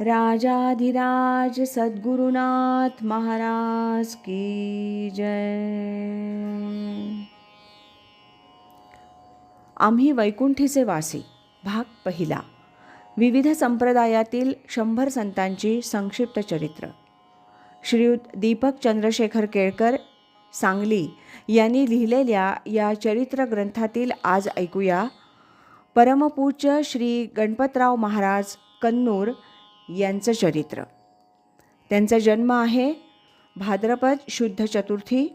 राजाधिराज सद्गुरुनाथ महाराज की जय। आम्ही वैकुंठीचे वासी भाग पहिला विविध संप्रदायातील शंभर संतांची संक्षिप्त चरित्र. श्रीयुत दीपक चंद्रशेखर केळकर सांगली यांनी लिहिलेल्या या चरित्र ग्रंथातील आज ऐकूया. परमपूज्य श्री गणपतराव महाराज कन्नूर यांचं चरित्र. त्यांचा जन्म आहे भाद्रपद शुद्ध चतुर्थी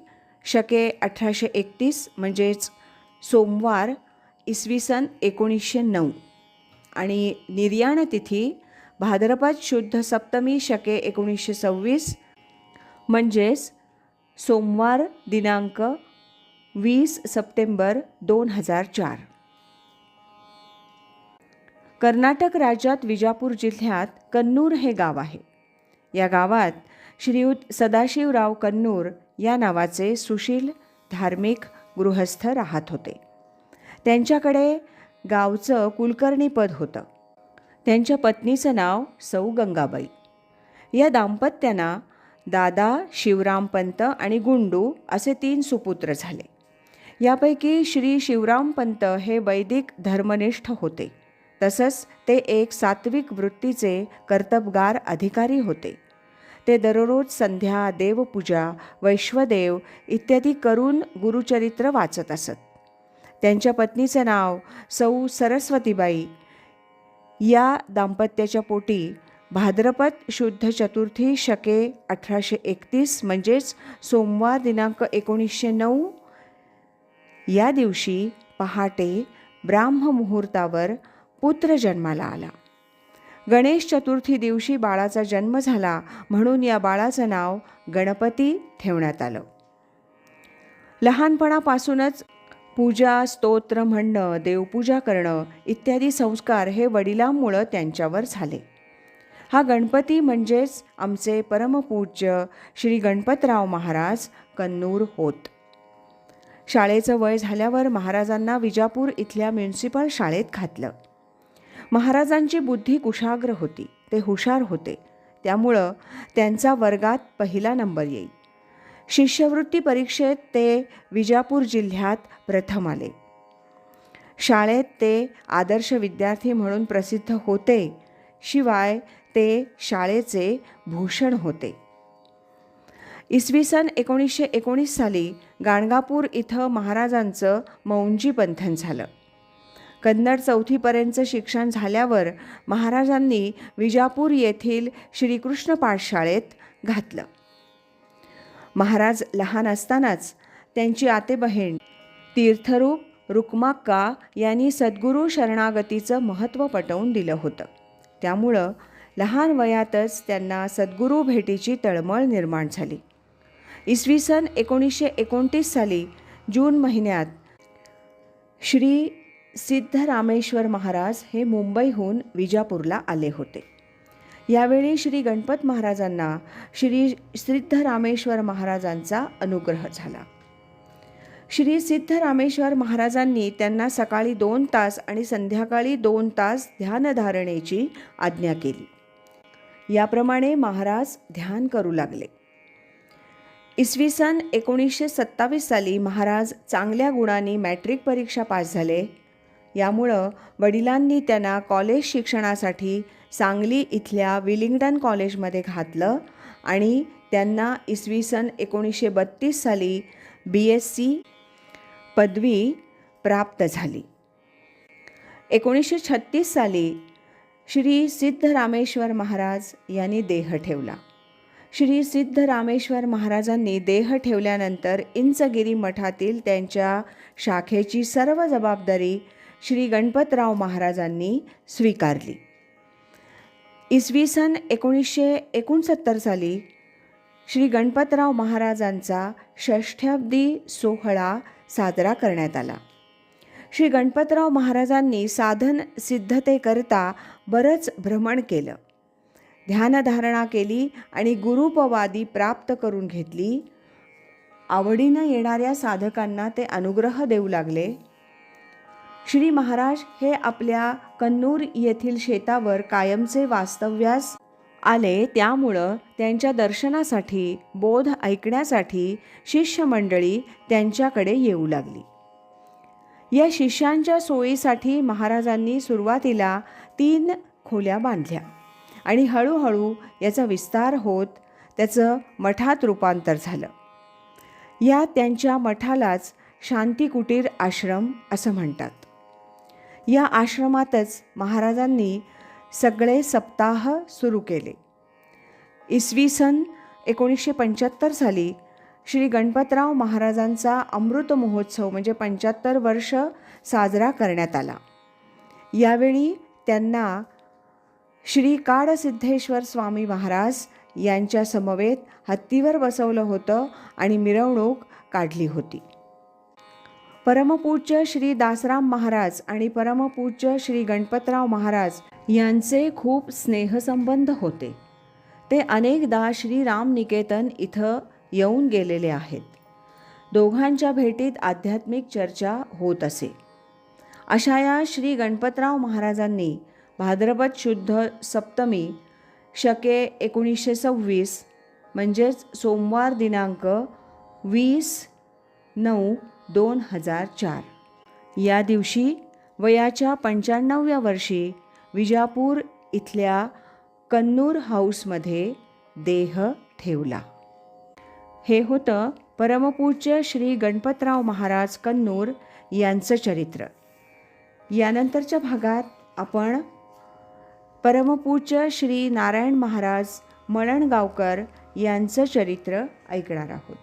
शके अठराशे एकतीस म्हणजेच सोमवार इसवी सन एकोणीसशे नऊ. आणि निर्याण तिथी भाद्रपद शुद्ध सप्तमी शके एकोणीसशे सव्वीस म्हणजेच सोमवार दिनांक वीस सप्टेंबर दोन हजार चार. कर्नाटक राज्यात विजापूर जिल्ह्यात कन्नूर हे गाव आहे. या गावात श्रीयुत सदाशिवराव कन्नूर या नावाचे सुशील धार्मिक गृहस्थ राहत होते. त्यांच्याकडे गावचं कुलकर्णीपद होतं. त्यांच्या पत्नीचं नाव सौ गंगाबाई. या दाम्पत्यांना दादा शिवरामपंत आणि गुंडू असे तीन सुपुत्र झाले. यापैकी श्री शिवरामपंत हे वैदिक धर्मनिष्ठ होते. तसंच ते एक सात्विक वृत्तीचे कर्तबगार अधिकारी होते. ते दररोज संध्या देवपूजा वैश्वदेव इत्यादी करून गुरुचरित्र वाचत असत. त्यांच्या पत्नीचं नाव सौ सरस्वतीबाई. या दाम्पत्याच्या पोटी भाद्रपद शुद्ध चतुर्थी शके अठराशे एकतीस म्हणजेच सोमवार दिनांक एकोणीसशे नऊ. या दिवशी पहाटे ब्राह्ममुहूर्तावर पुत्र जन्माला आला. गणेश चतुर्थी दिवशी बाळाचा जन्म झाला म्हणून या बाळाचं नाव गणपती ठेवण्यात आलं. लहानपणापासूनच पूजा स्तोत्र म्हणणं देवपूजा करणं इत्यादी संस्कार हे वडिलांमुळं त्यांच्यावर झाले. हा गणपती म्हणजेच आमचे परमपूज्य श्री गणपतराव महाराज कन्नूर होत. शाळेचं वय झाल्यावर महाराजांना विजापूर इथल्या म्युन्सिपल शाळेत घातलं. महाराजांची बुद्धी कुशाग्र होती. ते हुशार होते. त्यामुळं त्यांचा वर्गात पहिला नंबर येईल शिष्यवृत्ती परीक्षेत ते विजापूर जिल्ह्यात प्रथम आले. शाळेत ते आदर्श विद्यार्थी म्हणून प्रसिद्ध होते. शिवाय ते शाळेचे भूषण होते. इसवी सन एकोणीसशे एकोणीस साली गाणगापूर इथं महाराजांचं मौंजी पंथन झालं. कन्नड चौथीपर्यंतचं शिक्षण झाल्यावर महाराजांनी विजापूर येथील श्रीकृष्ण पाठशाळेत घातलं. महाराज लहान असतानाच त्यांची आतेबहीण तीर्थरूप रुक्माक्का यांनी सद्गुरू शरणागतीचं महत्त्व पटवून दिलं होतं. त्यामुळं लहान वयातच त्यांना सद्गुरू भेटीची तळमळ निर्माण झाली. इसवी सन एकोणीसशे एकोणतीस साली जून महिन्यात श्री सिद्धरामेश्वर महाराज हे मुंबईहून विजापूरला आले होते. यावेळी श्री गणपत महाराजांना श्री सिद्धरामेश्वर महाराजांचा अनुग्रह झाला. श्री सिद्धरामेश्वर महाराजांनी त्यांना सकाळी दोन तास आणि संध्याकाळी दोन तास ध्यानधारणेची आज्ञा केली. याप्रमाणे महाराज ध्यान करू लागले. इसवी सन एकोणीसशे सत्तावीस साली महाराज चांगल्या गुणांनी मॅट्रिक परीक्षा पास झाले. यामुळं वडिलांनी त्यांना कॉलेज शिक्षणासाठी सांगली इथल्या विलिंग्डन कॉलेजमध्ये घातलं आणि त्यांना इसवी सन एकोणीसशे बत्तीस साली बी एस सी पदवी प्राप्त झाली. एकोणीसशे छत्तीस साली श्री सिद्धरामेश्वर महाराज यांनी देह ठेवला. श्री सिद्धरामेश्वर महाराजांनी देह ठेवल्यानंतर इंचगिरी मठातील त्यांच्या शाखेची सर्व जबाबदारी श्री गणपतराव महाराजांनी स्वीकारली. इसवी सन एकोणीसशे एकोणसत्तर साली श्री गणपतराव महाराजांचा षष्ठ्याब्दी सोहळा साजरा करण्यात आला. श्री गणपतराव महाराजांनी साधन सिद्धतेकरता बरंच भ्रमण केलं. ध्यानधारणा केली आणि गुरुपवादी प्राप्त करून घेतली. आवडीनं येणाऱ्या साधकांना ते अनुग्रह देऊ लागले. श्री महाराज हे आपल्या कन्नूर येथील शेतावर कायमचे वास्तव्यास आले. त्यामुळं त्यांच्या दर्शनासाठी बोध ऐकण्यासाठी शिष्यमंडळी त्यांच्याकडे येऊ लागली. या शिष्यांच्या सोयीसाठी महाराजांनी सुरुवातीला तीन खोल्या बांधल्या आणि हळूहळू याचा विस्तार होत त्याचं मठात रूपांतर झालं. या त्यांच्या मठालाच शांती कुटीर आश्रम असं म्हणतात. या आश्रमातच महाराजांनी सगळे सप्ताह सुरू केले. इसवी सन एकोणीसशे पंच्याहत्तर साली श्री गणपतराव महाराजांचा अमृत महोत्सव म्हणजे पंच्याहत्तर वर्ष साजरा करण्यात आला. यावेळी त्यांना श्री काडसिद्धेश्वर स्वामी महाराज यांच्या समवेत हत्तीवर बसवलं होतं आणि मिरवणूक काढली होती. परमपूज्य श्री दासराम महाराज आणि परमपूज्य श्री गणपतराव महाराज यांचे खूप स्नेहसंबंध होते. ते अनेकदा श्री रामनिकेतन इथं येऊन गेलेले आहेत. दोघांच्या भेटीत आध्यात्मिक चर्चा होत असे. अशा या श्री गणपतराव महाराजांनी भाद्रपद शुद्ध सप्तमी शके एकोणीसशे सव्वीस म्हणजेच सोमवार दिनांक वीस नऊ दोन हजार चार. या दिवशी वयाच्या पंच्याण्णव्या वर्षी विजापूर इथल्या कन्नूर हाऊसमध्ये देह ठेवला. हे होतं परमपूज्य श्री गणपतराव महाराज कन्नूर यांचं चरित्र. यानंतरच्या भागात आपण परमपूज्य श्री नारायण महाराज मळणगावकर यांचं चरित्र ऐकणार आहोत.